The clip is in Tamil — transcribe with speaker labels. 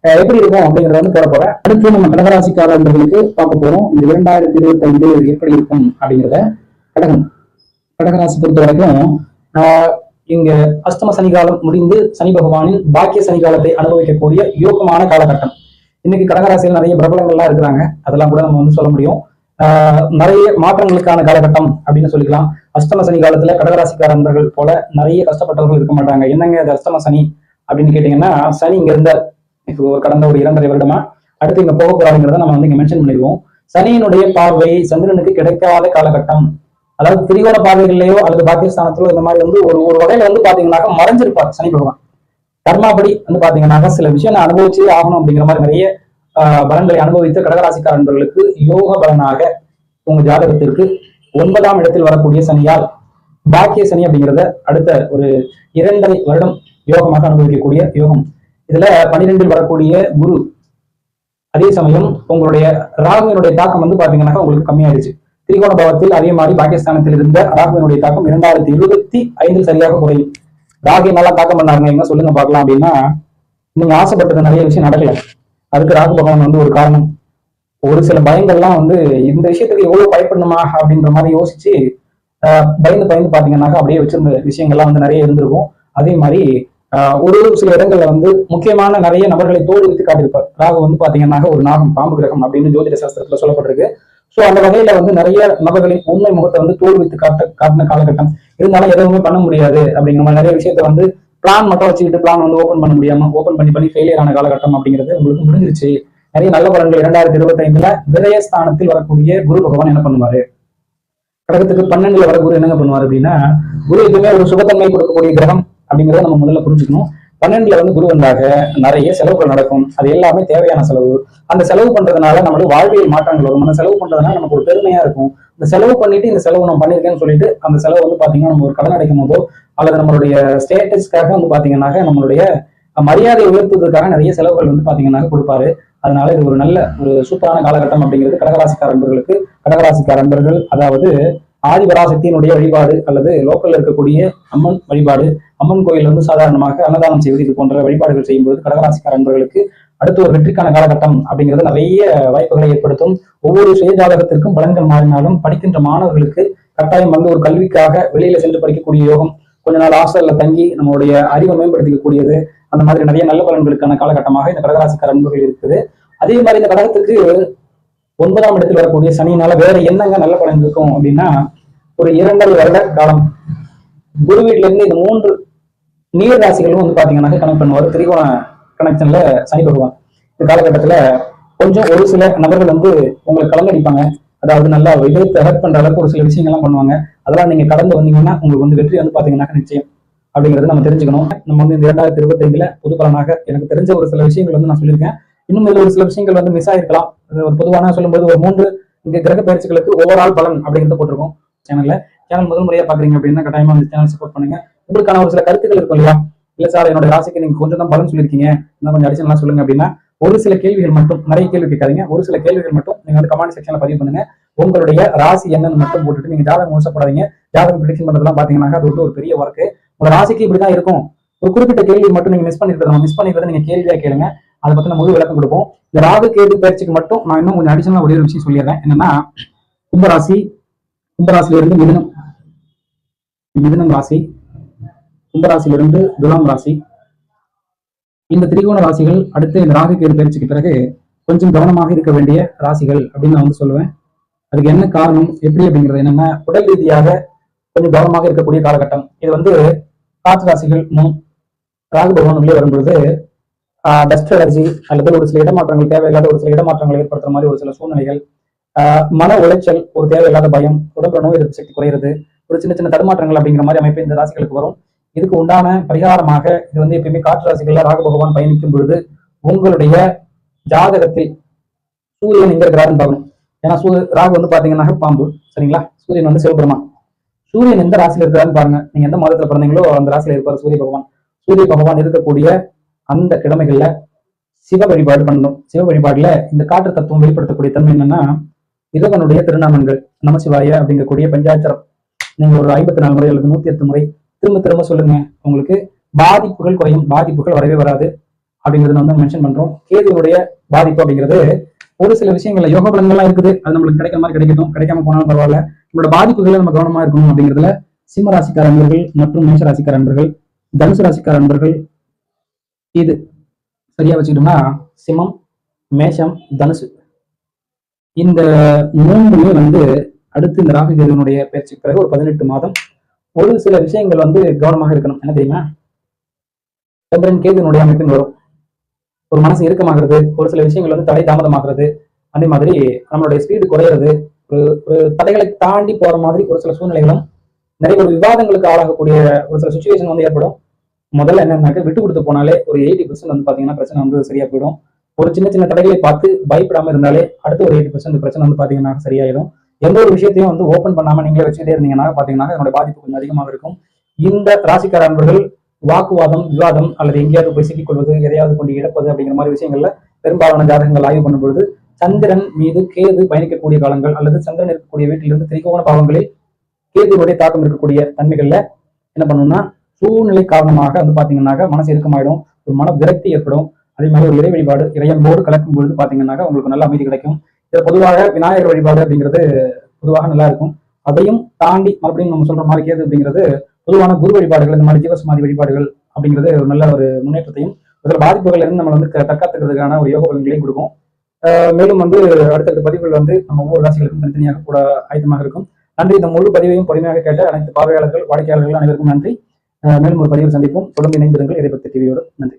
Speaker 1: எப்படி இருக்கும் அப்படிங்கறத வந்து போட போறேன். அடுத்து நம்ம கடகராசிக்காரர்களுக்கு பார்க்க போறோம். இந்த இரண்டாயிரத்தி இருபத்தி ஐந்து எப்படி இருக்கும் அப்படிங்கிறத கடகம். கடகராசி பொறுத்த வரைக்கும் ஆஹ் இங்க அஷ்டம சனிகாலம் முடிந்து சனி பகவானின் பாக்கிய சனிகாலத்தை அனுபவிக்கக்கூடிய யோகமான காலகட்டம். இன்னைக்கு கடகராசியில் நிறைய பிரபலங்கள்லாம் இருக்கிறாங்க. அதெல்லாம் கூட நம்ம வந்து சொல்ல முடியும். ஆஹ் நிறைய மாற்றங்களுக்கான காலகட்டம் அப்படின்னு சொல்லிக்கலாம். அஷ்டம சனி காலத்துல கடகராசிக்கார நண்பர்கள் போல நிறைய கஷ்டப்பட்டவர்கள் இருக்க மாட்டாங்க. என்னங்க அது அஷ்டம சனி அப்படின்னு கேட்டீங்கன்னா சனி இங்க இருந்த ஒரு கடந்த ஒரு இரண்டரை வருடமா அடுத்து இங்க போக போறாங்கிறத நம்ம வந்து இங்க மென்ஷன் பண்ணிடுவோம். சனியினுடைய பார்வை சந்திரனுக்கு கிடைக்காத காலகட்டம். அதாவது திரிகோண பார்வைகள்லயோ அல்லது பாகிஸ்தானத்திலோ இந்த மாதிரி வந்து ஒரு ஒரு வகையில வந்து பாத்தீங்கன்னாக்க மறைஞ்சிருப்பார் சனி பகவான். கர்மாபடி வந்து பாத்தீங்கன்னாக்க சில விஷயம் நான் அனுபவிச்சு ஆகணும் அப்படிங்கிற மாதிரி நிறைய பலன்களை அனுபவித்த கடகராசிக்கார நண்பர்களுக்கு யோக பலனாக உங்க ஜாதகத்திற்கு ஒன்பதாம் இடத்தில் வரக்கூடிய சனியால் பாக்கிய சனி அப்படிங்கிறத அடுத்த ஒரு இரண்டரை வருடம் யோகமாக அனுபவிக்கக்கூடிய யோகம். இதுல பன்னிரெண்டில் வரக்கூடிய குரு. அதே சமயம் உங்களுடைய ராகுவினுடைய தாக்கம் வந்து பாத்தீங்கன்னாக்கா உங்களுக்கு கம்மியாயிடுச்சு. திரிகோண பவத்தில் அதே மாதிரி பாகிஸ்தானத்தில் இருந்த ராகுவினுடைய தாக்கம் இரண்டாயிரத்தி இருபத்தி ஐந்தில் சரியாக குறையும். ராகு நல்லா தாக்கம் பண்ணாருங்க. என்ன சொல்லுங்க பார்க்கலாம் அப்படின்னா நீங்க ஆசைப்பட்டது நிறைய விஷயம் நடக்கல. அதுக்கு ராகு பகவான் வந்து ஒரு காரணம். ஒரு சில பயங்கள்லாம் வந்து இந்த விஷயத்துக்கு எவ்வளவு பயப்படணுமா அப்படின்ற மாதிரி யோசிச்சு பயந்து பயந்து பாத்தீங்கன்னாக்கா அப்படியே வச்சிருந்த விஷயங்கள்லாம் வந்து நிறைய இருந்திருக்கும். அதே மாதிரி ஒரு ஒரு சில இடங்கள்ல வந்து முக்கியமான நிறைய நபர்களை தோல்வித்து காட்டியிருப்பார். ராகு வந்து பாத்தீங்கன்னா ஒரு நாகம் பாம்பு கிரகம் அப்படின்னு ஜோதிட சாஸ்திரத்துல சொல்லப்பட்டிருக்கு. சோ அந்த வகையில வந்து நிறைய நபர்களின் உண்மை முகத்தை வந்து தோல்வித்து காட்ட காட்டின காலகட்டம். இருந்தாலும் எதுவுமே பண்ண முடியாது அப்படிங்கிற மாதிரி நிறைய விஷயத்த வந்து பிளான் மட்டும் வச்சுக்கிட்டு பிளான் வந்து ஓபன் பண்ண முடியாம ஓபன் பண்ணி பண்ணி ஃபெயிலியர் ஆன காலகட்டம் அப்படிங்கிறது உங்களுக்கு முடிஞ்சிருச்சு. நிறைய நல்ல பலன்கள் இரண்டாயிரத்தி இருபத்தி ஐந்துல விரயஸ்தானத்தில் வரக்கூடிய குரு பகவான் என்ன பண்ணுவாரு? கடகத்துக்கு பன்னெண்டுல வர குரு என்னங்க பண்ணுவார் அப்படின்னா குரு எதுவுமே ஒரு சுபத்தன்மை கொடுக்கக்கூடிய கிரகம் அப்படிங்கிறத நம்ம முதல்ல புரிஞ்சுக்கணும். பன்னெண்டுல வந்து குரு வந்தாக நிறைய செலவுகள் நடக்கும். அது எல்லாமே தேவையான செலவு. அந்த செலவு பண்றதுனால நம்மளுக்கு வாழ்வியல் மாற்றங்கள் வரும். அந்த செலவு பண்றதுனால நமக்கு ஒரு பெருமையா இருக்கும். இந்த செலவு பண்ணிட்டு இந்த செலவு நம்ம பண்ணிருக்கேன்னு சொல்லிட்டு அந்த செலவு வந்து பாத்தீங்கன்னா நம்ம ஒரு கடன் அடைக்கும் போதோ அல்லது நம்மளுடைய ஸ்டேட்டஸ்க்காக வந்து பாத்தீங்கன்னா நம்மளுடைய மரியாதை உயர்த்துவதற்காக நிறைய செலவுகள் வந்து பாத்தீங்கன்னா கொடுப்பாரு. அதனால இது ஒரு நல்ல ஒரு சூப்பரான காலகட்டம் அப்படிங்கிறது கடகராசிக்கார அன்பர்களுக்கு கடகராசிக்கார அன்பர்கள் அதாவது ஆதிபராசக்தியினுடைய வழிபாடு அல்லது லோக்கல்ல இருக்கக்கூடிய அம்மன் வழிபாடு அம்மன் கோயில் வந்து சாதாரணமாக அன்னதானம் செய்வது இது போன்ற வழிபாடுகள் செய்யும்போது கடகராசிக்கார அன்பர்களுக்கு அடுத்து ஒரு வெற்றிக்கான காலகட்டம் அப்படிங்கிறது நிறைய வாய்ப்புகளை ஏற்படுத்தும். ஒவ்வொரு சுய ஜாதகத்திற்கும் பலன்கள் மாறினாலும் படிக்கின்ற மாணவர்களுக்கு கட்டாயம் வந்து ஒரு கல்விக்காக வெளியில சென்று படிக்கக்கூடிய யோகம் கொஞ்ச நாள் ஹாஸ்டல்ல தங்கி நம்மளுடைய அறிவை மேம்படுத்திக்கக்கூடியது அந்த மாதிரி நிறைய நல்ல பலன்களுக்கான காலகட்டமாக இந்த கடகராசிக்கார அன்புகள் இருக்குது. அதே மாதிரி இந்த கடகத்துக்கு ஒன்பதாம் இடத்தில் வரக்கூடிய சனியினால வேற என்னங்க நல்ல பலன் இருக்கும் அப்படின்னா ஒரு இரண்டரை வருட காலம். குரு வீட்டுல இருந்து இந்த மூன்று நீர் ராசிகளும் வந்து பாத்தீங்கன்னா கனெக்ட் பண்ணுவார். திரிகோண கனெக்ஷன்ல சனி பகவான். இந்த காலகட்டத்துல கொஞ்சம் ஒரு சில நபர்கள் வந்து உங்களுக்கு கலங்கடிப்பாங்க. அதாவது நல்லா இதயத்தை ஹர்ட் பண்ற அளவுக்கு ஒரு சில விஷயங்கள்லாம் பண்ணுவாங்க. அதெல்லாம் நீங்க கடந்து வந்தீங்கன்னா உங்களுக்கு வந்து வெற்றி வந்து பாத்தீங்கன்னா நிச்சயம். அப்படிங்கறத நம்ம தெரிஞ்சுக்கணும். நம்ம வந்து இந்த இரண்டாயிரத்தி இருபத்தி ஐந்துல பொது பலனாக எனக்கு தெரிஞ்ச ஒரு சில விஷயங்கள் வந்து நான் சொல்லியிருக்கேன். இன்னும் இதுல ஒரு சில விஷயங்கள் வந்து மிஸ் ஆயிருக்கலாம். ஒரு பொதுவான சொல்லும்போது ஒரு மூன்று இங்க கிரக பயிற்சிகளுக்கு ஓவரால் பலன் அப்படிங்கிறத போட்டிருக்கோம் சேனல்ல சேனல் முதல் முறையா பாக்குறீங்க அப்படின்னா கட்டாயமா அந்த சேனல் சப்போர்ட் பண்ணுங்க. உங்களுக்கான ஒரு சில கருத்துக்கள் இருக்கும் இல்லையா? இல்ல சார் என்னோட ராசிக்கு நீங்க கொஞ்சம் தான் பலன் சொல்லியிருக்கீங்க. இன்னும் கொஞ்சம் அடிஷனலா சொல்லுங்க அப்படின்னா ஒரு சில கேள்விகள் மட்டும் நிறைய கேள்வி கேட்காதீங்க. ஒரு சில கேள்விகள் மட்டும் நீங்க வந்து கமெண்ட் செக்ஷன்ல பதிவு பண்ணுங்க. உங்களுடைய ராசி என்னன்னு மட்டும் போட்டுட்டு நீங்க ஜாதகம் மோசப்படாதீங்க ஜாதகம் ப்ரிடிக்ஷன் பண்றதெல்லாம் பாத்தீங்கன்னா அது வந்து ஒரு பெரிய ஒர்க்கு உங்க ராசிக்கு இப்படிதான் இருக்கும். ஒரு குறிப்பிட்ட கேள்வி மட்டும் நீங்க மிஸ் பண்ணிருக்கிறத மிஸ் பண்ணிருக்கிறத நீங்க கேள்வியா கேளுங்க. அதை பத்தின முழு விளக்கம் கொடுப்போம். இந்த ராகு கேது பயிற்சிக்கு மட்டும் நான் இன்னும் கொஞ்சம் அடிஷனலா ஒரே ஒரு விஷயம் சொல்லிடுறேன். என்னன்னா கும்பராசி கும்பராசில இருந்து மிதுனம். மிதுனம் ராசி கும்பராசியிலிருந்து துலாம் ராசி. இந்த திரிகோண ராசிகள் அடுத்து இந்த ராகு கேது பயிற்சிக்கு பிறகு கொஞ்சம் கவனமாக இருக்க வேண்டிய ராசிகள் அப்படின்னு நான் வந்து சொல்லுவேன். அதுக்கு என்ன காரணம் எப்படி அப்படிங்கிறது என்னன்னா உடல் ரீதியாக கொஞ்சம் கவனமாக இருக்கக்கூடிய காலகட்டம். இது வந்து காற்று ராசிகள் ராகு பகவான் உள்ளே வரும்பொழுது டஸ்ட் அலர்ஜி அல்லது ஒரு சில இடமாற்றங்கள் தேவையில்லாத ஒரு சில இடமாற்றங்களை ஏற்படுத்துற மாதிரி ஒரு சில சூழ்நிலைகள் ஆஹ் மன உளைச்சல் ஒரு தேவையில்லாத பயம் உடம்புல நோய் எதிர்ப்பு சக்தி குறையிறது ஒரு சின்ன சின்ன தடுமாற்றங்கள் அப்படிங்கிற மாதிரி அமைப்பு இந்த ராசிகளுக்கு வரும். இதுக்கு உண்டான பரிகாரமாக இது வந்து எப்பயுமே காற்று ராசிகள்ல ராக பகவான் பயணிக்கும் பொழுது உங்களுடைய ஜாதகத்தில் சூரியன் எங்க இருக்கிறாருன்னு பார்க்கணும். ஏன்னா சூ ராகு வந்து பாத்தீங்கன்னா பாம்பு சரிங்களா? சூரியன் வந்து சிவபெருமான். சூரியன் எந்த ராசியில இருக்கிறாருன்னு பாருங்க. நீங்க எந்த மாதத்துல பிறந்தீங்களோ அந்த ராசியில இருப்பார் சூரிய பகவான். சூரிய பகவான் இருக்கக்கூடிய அந்த கிழமைகள்ல சிவ வழிபாடு பண்ணணும். சிவ வழிபாடுல இந்த காற்று தத்துவம் வெளிப்படுத்தக்கூடிய தன்மை என்னன்னா இறைவனுடைய திருநாமங்கள் நமசிவாய அப்படிங்கக்கூடிய பஞ்சாச்சரம் நீங்க ஒரு ஐம்பத்தி நாலு முறை அல்லது நூத்தி எட்டு முறை திரும்ப திரும்ப சொல்லுங்க. உங்களுக்கு பாதிப்புகள் குறையும். பாதிப்புகள் வரவே வராது அப்படிங்கறத வந்து மென்ஷன் பண்றோம். கேதுவுடைய பாதிப்பு அப்படிங்கிறது ஒரு சில விஷயங்கள்ல யோக பலன்கள்லாம் இருக்குது. அது நம்மளுக்கு கிடைக்கிற மாதிரி கிடைக்கட்டும். கிடைக்காம போனாலும் பரவாயில்ல. நம்மளோட பாதிப்புகளை நம்ம கவனமா இருக்கணும் அப்படிங்கிறதுல சிம்ம ராசிக்கார அன்பர்கள் மற்றும் மேஷ ராசிக்கார அன்பர்கள் தனுசு ராசிக்கார அன்பர்கள் இது சரியா வச்சுக்கிட்டோம்னா சிம்மம் மேஷம் தனுசு. இந்த மூன்றுமே வந்து அடுத்து இந்த ராகு கேதுவனுடைய பயிற்சிக்கு பிறகு ஒரு பதினெட்டு மாதம் ஒரு சில விஷயங்கள் வந்து கவனமாக இருக்கணும். என்ன தெரியுமா? சந்திரன் கேதுனுடைய அமைப்பின் வரும். ஒரு மனசு இறுக்கமாகிறது ஒரு சில விஷயங்கள் வந்து தடை தாமதமாகிறது. அதே மாதிரி நம்மளுடைய ஸ்பீடு குறையிறது. ஒரு ஒரு தடைகளை தாண்டி போற மாதிரி ஒரு சில சூழ்நிலைகளும் நிறைய ஒரு விவாதங்களுக்கு ஆளாகக்கூடிய ஒரு சில சுச்சுவேஷன் வந்து ஏற்படும். முதல்ல என்னன்னாக்க விட்டு கொடுத்து போனாலே ஒரு எயிட்டி பர்சன்ட் வந்து பாத்தீங்கன்னா பிரச்சனை வந்து சரியா போயிடும். ஒரு சின்ன சின்ன தடைகளை பார்த்து பயப்படாம இருந்தாலே அடுத்த ஒரு எயிட்டி பர்சன்ட் பிரச்சனை வந்து பாத்தீங்கன்னா சரியாயிடும். எந்த ஒரு விஷயத்தையும் வந்து ஓப்பன் பண்ணாம நீங்களே வச்சுக்கிட்டே இருந்தீங்கன்னா பாத்தீங்கன்னா என்னோட பாதிப்பு கொஞ்சம் அதிகமாக இருக்கும். இந்த ராசிக்கார அன்பர்கள் வாக்குவாதம் விவாதம் அல்லது எங்கேயாவது போய் சிக்கிக்கொள்வது எதையாவது கொண்டு இழப்பது அப்படிங்கிற மாதிரி விஷயங்கள்ல பெரும்பாலான ஜாதகங்கள் ஆய்வு பண்ணும்பொழுது சந்திரன் மீது கேது பயணிக்கக்கூடிய காலங்கள் அல்லது சந்திரன் இருக்கக்கூடிய வீட்டிலிருந்து திரிகோண பாவங்களில் கேதுவுடைய தாக்கம் இருக்கக்கூடிய தன்மைகள்ல என்ன பண்ணணும்னா சூழ்நிலை காரணமாக வந்து பாத்தீங்கன்னாக்க மனசு இறுக்கமாயிடும் ஒரு மன விரக்தி ஏற்படும். அதே மாதிரி ஒரு இறை வழிபாடு இறையன்போடு கலக்கும் பொழுது பாத்தீங்கன்னாக்க உங்களுக்கு நல்ல அமைதி கிடைக்கும். இது பொதுவாக விநாயகர் வழிபாடு அப்படிங்கிறது பொதுவாக நல்லா இருக்கும். அதையும் தாண்டி மறுபடியும் நம்ம சொல்ற மாதிரி கேது அப்படிங்கிறது பொதுவான குரு வழிபாடுகள் இந்த மாதிரி ஜீவசமாதி வழிபாடுகள் அப்படிங்கிறது ஒரு நல்ல ஒரு முன்னேற்றத்தையும் அதில் பாதிப்புகள் இருந்து நம்ம வந்து க- தற்காத்துக்கிறதுக்கான ஒரு யோக பலன்களையும் கொடுக்கும். மேலும் வந்து அடுத்தடுத்த பதிவுகள் வந்து நம்ம ஒவ்வொரு ராசிகளுக்கும் தனித்தனியாக கூட ஆயத்தமாக இருக்கும். நன்றி. இந்த முழு பதிவையும் பொறுமையாக கேட்ட அனைத்து பார்வையாளர்கள் வாடிக்கையாளர்கள் அனைவருக்கும் நன்றி. மேலும் ஒரு பதிவில் சந்திப்போம். தொடர்ந்து இணைந்திருங்கள். இதை பற்றி டிவியோடு நன்றி.